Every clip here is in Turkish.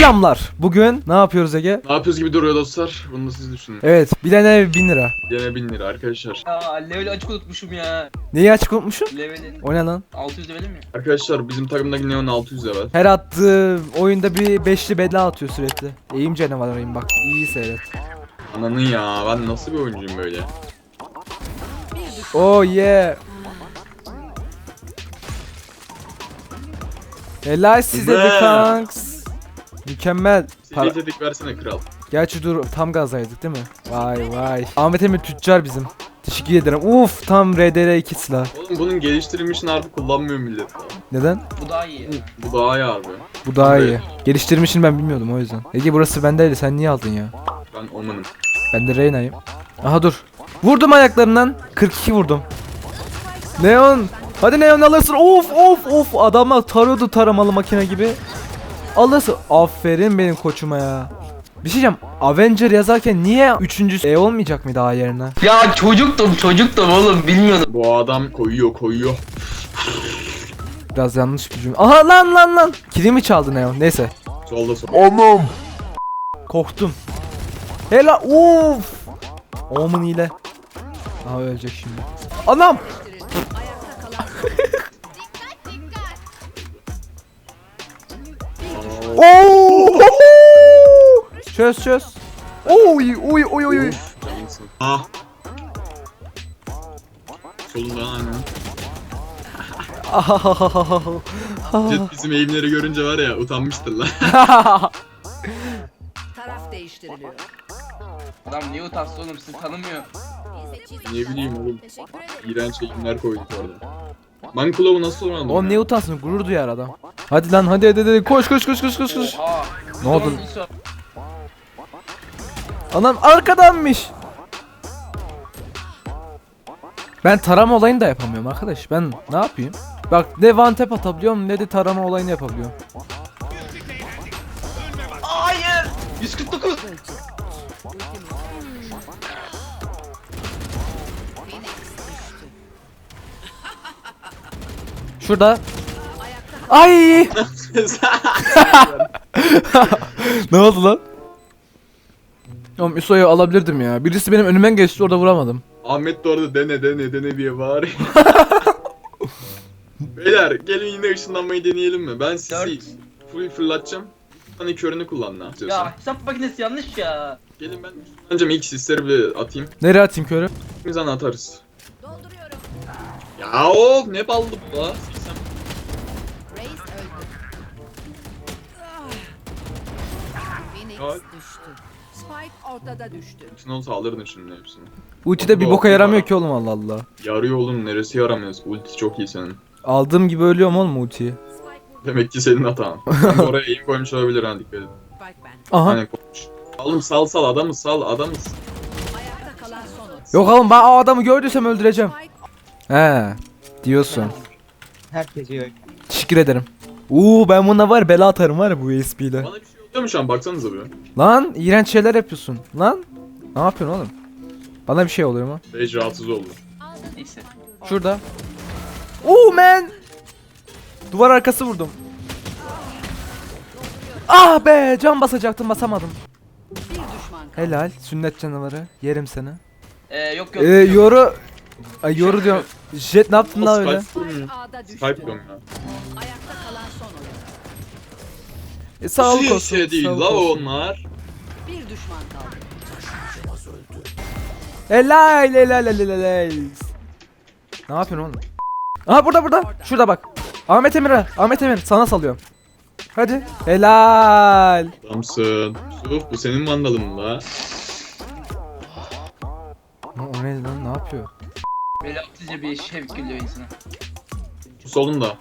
Selamlar. Bugün ne yapıyoruz Ege? Ne yapıyoruz gibi duruyor dostlar. Bunu da siz düşünün. Evet, bilene 1000 lira. Yine 1000 lira arkadaşlar. Aa level açık unutmuşum ya. Neyi açık unutmuşum? Leveli. O ne lan? 600 levelim mi? Arkadaşlar bizim takımdaki Neon 600 level. Her attığı oyunda bir beşli bela atıyor sürekli. İyiyim canavarıyım bak. İyi seyret. Ananın ya ben nasıl bir oyuncuyum böyle. Oh yeah. Helal size bir kanks. Mükemmel. Para- tetik versene kral. Gerçi dur tam gazdaydık değil mi? Vay vay. Ahmet Emir tüccar bizim. Teşekkür ederim. Uf tam RDR 2 silah. Oğlum bunun geliştirilmişini artık kullanmıyor millet. Neden? Bu daha iyi. Bu daha iyi abi. Bu daha Evet. iyi. Geliştirmişini ben bilmiyordum o yüzden. Ege burası bendeydi sen niye aldın ya? Ben Oman'ım. Ben de Reyna'yım. Aha dur. Vurdum ayaklarından. 42 vurdum. Neon. Hadi Neon alırsın. Of of of. Adamlar tarıyordu taramalı makine gibi. Alırsın. Aferin benim koçuma ya. Bir şey diyeceğim. Avenger yazarken niye üçüncü E olmayacak mıydı A yerine? Ya çocuktum çocuktum oğlum bilmiyordum. Bu adam koyuyor koyuyor. Biraz yanlış bir cümle. Aha lan lan lan. Kilimi çaldı Neon. Neyse. Solda sol. Korktum. Hela uf. Omen ile. Aha ölecek şimdi. Anam. Oo! Çöz çöz. Oy oy oy oy. oy. Ah. Solunda aynen. Jet bizim eğimleri görünce var ya utanmıştır lan. Taraf değiştiriliyor. Adam niye utansın oğlum sizi tanımıyor. Ne bileyim oğlum. İğrenç eğimler koyduk orada. Ben Kulov'u nasıl oynamadım? Oğlum ya? ne utansın gurur duyar adam. Hadi lan hadi hadi hadi koş koş koş koş koş koş. Ne oldu? Anam arkadanmış. Ben tarama olayını da yapamıyorum arkadaş. Ben ne yapayım? Bak ne one tap atabiliyorum ne de tarama olayını yapabiliyorum. Hayır. 149. Şurada. Ay! ne oldu lan? Oğlum Iso'yu alabilirdim ya. Birisi benim önümden geçti orada vuramadım. Ahmet de orada dene dene dene diye bağırıyor. Beyler gelin yine ışınlanmayı deneyelim mi? Ben sizi Dört. full fırlatacağım. Hani körünü kullan ne yapıyorsan. Ya hesap makinesi yanlış ya. Gelin ben ışınlanacağım ilk sisleri bir atayım. Nereye atayım körü? Zaman atarız. Ya of ne ballı bu la. Düştü. Spike ortada düştü. Bütün olsa alırdın şimdi hepsini. Ultide bir boka yaramıyor ki oğlum Allah Allah. Yarıyor oğlum neresi yaramıyor. Ulti çok iyi senin. Aldığım gibi ölüyorum oğlum ultiyi. Demek ki senin hatan. Oraya eğim koymuş olabilir ha dikkat edin. Spike. Aha. Hani koymuş. Oğlum sal sal adamı sal adamı. Ayakta kalan son oyuncu. Yok oğlum ben o adamı gördüysem öldüreceğim. Spike He. Diyorsun. Herkes iyi. Teşekkür ederim. Uuu ben buna var bela atarım var ya bu USP ile. Bana bir şey oluyor mu şu an baksanıza bir. Lan iğrenç şeyler yapıyorsun. Lan. Ne yapıyorsun oğlum? Bana bir şey oluyor mu? Bej rahatsız oldu. Neyse. Şurada. Oo man. Duvar arkası vurdum. Ah be can basacaktım basamadım. Helal sünnet canavarı yerim seni. Ee, yok yok. Ee, yok. yoru Ay yoru diyorum. Jet ne yaptın lan öyle? Skype. Skype diyorum ya. E, sağlık Hiç olsun. şey değil sağlık la olsun. onlar. Bir düşman kaldı. Helal helal helal helal. Ne yapıyorsun oğlum? Aha burada burada. Şurada bak. Ahmet Emir'e. Ahmet Emir sana salıyorum. Hadi. Helal. Adamsın. Yusuf bu senin mandalın mı la? O, o ne lan ne yapıyor? Böyle atıcı bir şevk geliyor insana. Şu solunda.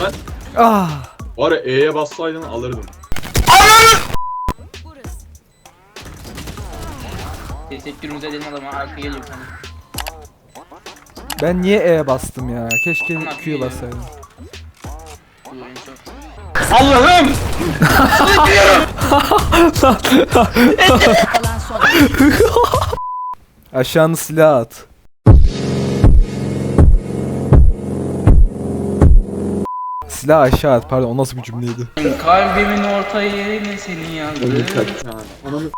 Ben Ah. var ya E'ye bassaydın alırdım. Teşekkürümüzü edelim adama arka geliyor sana. Ben niye E'ye bastım ya? Keşke Ama bassaydım. Bu oyun çok. Allah'ım! Aşağını silah at. Silah Silah aşağı at. Pardon o nasıl bir cümleydi? Kalbimin orta yerine seni kaçan. Ananı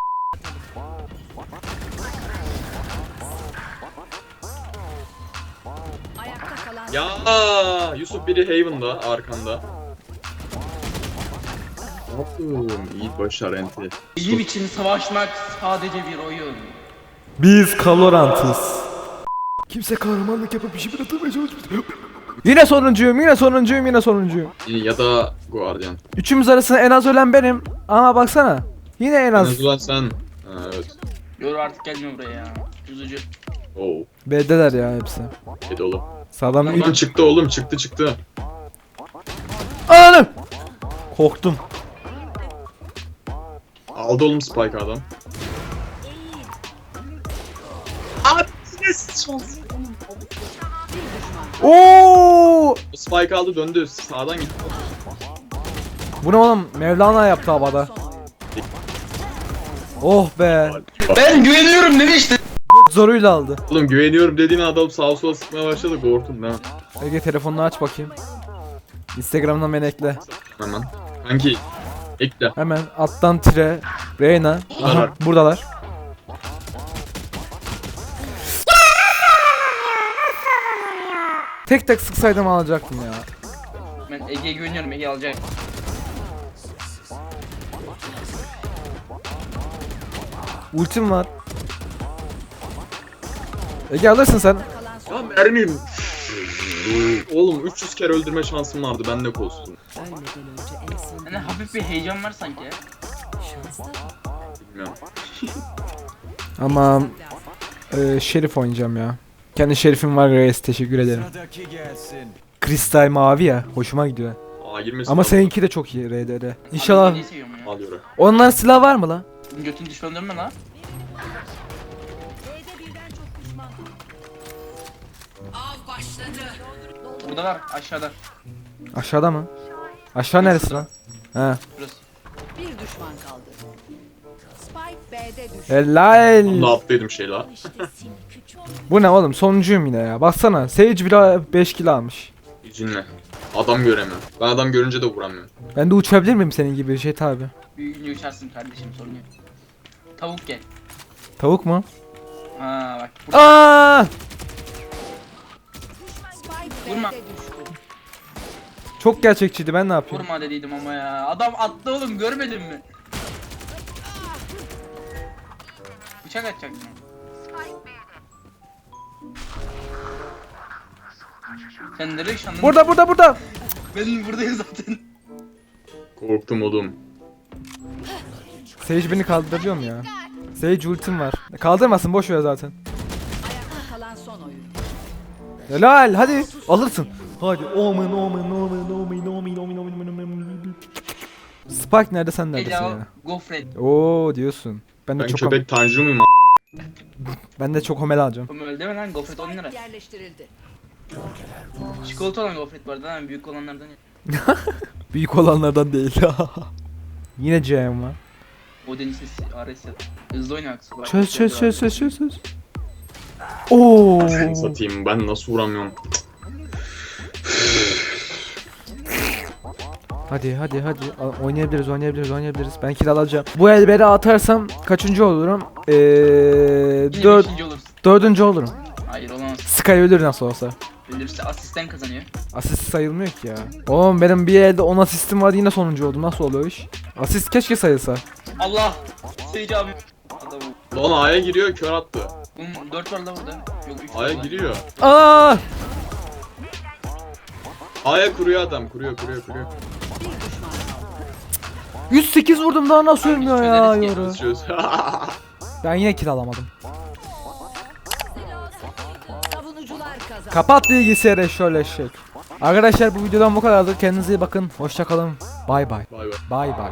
Ayakta kalan Ya Yusuf biri Haven'da arkanda. Ne yaptın? İyi başar enti. Bizim için savaşmak sadece bir oyun. Biz Kalorant'ız. Kimse kahramanlık yapıp işi bırakmaya çalışmıyor. Yine sonuncuyum, yine sonuncuyum, yine sonuncuyum. Ya da Guardian. Üçümüz arasında en az ölen benim. Ama baksana. Yine en En az. azından sen. Ha, evet. Yor artık gelmiyor buraya ya. Üzücü. Oo. B'deler ya hepsi. Hadi oğlum. Sağlam bir... çıktı oğlum çıktı çıktı. Anam! Korktum. Aldı oğlum Spike adam. Oo! Spike aldı döndü sağdan gitti. Bu ne oğlum? Mevlana yaptı havada. Oh be. Ben güveniyorum dedi işte. Zoruyla aldı. Oğlum güveniyorum dediğin adam sağa sola sıkmaya başladı korktum ben. Ege telefonunu aç bakayım. Instagram'dan beni ekle. Hemen. Kanki ekle. Hemen alttan tire Reyna. Aha, Buradalar. Tek tek sıksaydım alacaktım ya. Ben Ege'ye güveniyorum Ege alacak. Ultim var. Ege alırsın sen. Ya mermim. Oğlum 300 kere öldürme şansım vardı ben de kostum. Yani hafif bir heyecan var sanki ya. Bilmiyorum. Ama e, Şerif oynayacağım ya. Kendi Şerif'im var Reis teşekkür ederim. Kristal mavi ya hoşuma gidiyor. Aa girmesin. Ama seninki de çok iyi RDR. İnşallah. Seviyorum ya. Onların silah var mı lan? Götün düşman dönme lan. Av başladı. Burada var aşağıda. Aşağıda mı? Aşağı neresi lan? He. Burası. Bir düşman kaldı. Helal. Ne yaptıydım şey la. Bu ne oğlum? Sonuncuyum yine ya. Baksana. Sage bile 5 kill almış. İzinle. Adam göremiyorum. Ben adam görünce de vuramıyorum. Ben de uçabilir miyim senin gibi şey abi? Büyüyünce uçarsın kardeşim sorun yok. Tavuk gel. Tavuk mu? Ha bak. Bu Aa! Vurma. Çok gerçekçiydi. Ben ne yapıyorum? vurma dediydim ama ya. Adam attı oğlum görmedin mi? Bıçak atacak mı? Sen nereye şandın? Burada burada burada. Ben buradayım zaten. Korktum oğlum. Sage beni kaldırabiliyor mu ya? Sage ultim var. Kaldırmasın boş ver zaten. Ayakta kalan son oyun. Helal hadi alırsın. Hadi omen omen omen omen omen omen omen omen omen Spike nerede sen neredesin Ela ya? gofret. Oo diyorsun. Ben de Ben çok köpek tanrı mıyım a- ben de çok homel alacağım. Oğlum öyle deme lan gofret 10 lira. Yerleştirildi. Çikolata olan gofret var lan büyük olanlardan ya. Büyük olanlardan değil. Yine CM var. O denizsiz Ares ya. Hızlı oyna. Bak, Çöz çöz çöz çöz çöz. Oo. Satayım ben nasıl vuramıyorum. Hadi hadi hadi A- oynayabiliriz oynayabiliriz oynayabiliriz. Ben kill alacağım. Bu elberi atarsam kaçıncı olurum? Eee Yine dört, olursun. dördüncü olurum. Hayır olamaz. Sky ölür nasıl olsa. Ölürse asisten kazanıyor. Asist sayılmıyor ki ya. Oğlum benim bir elde 10 asistim vardı yine sonuncu oldum. Nasıl oluyor iş? Asist keşke sayılsa. Allah! Seyirci abi. Lan A'ya giriyor kör attı. Oğlum 4 var la burada. Yok 3 var. A'ya lan. giriyor. Aa! A'ya kuruyor adam kuruyor kuruyor kuruyor. Bir düşman kaldı. 108 vurdum daha nasıl ölmüyor ya yoru. Ben yine kill alamadım. Kapat bilgisayarı şöyle eşek. Arkadaşlar bu videodan bu kadardı. Kendinize iyi bakın. Hoşça kalın. Bay bay. Bay bay. Bay bay.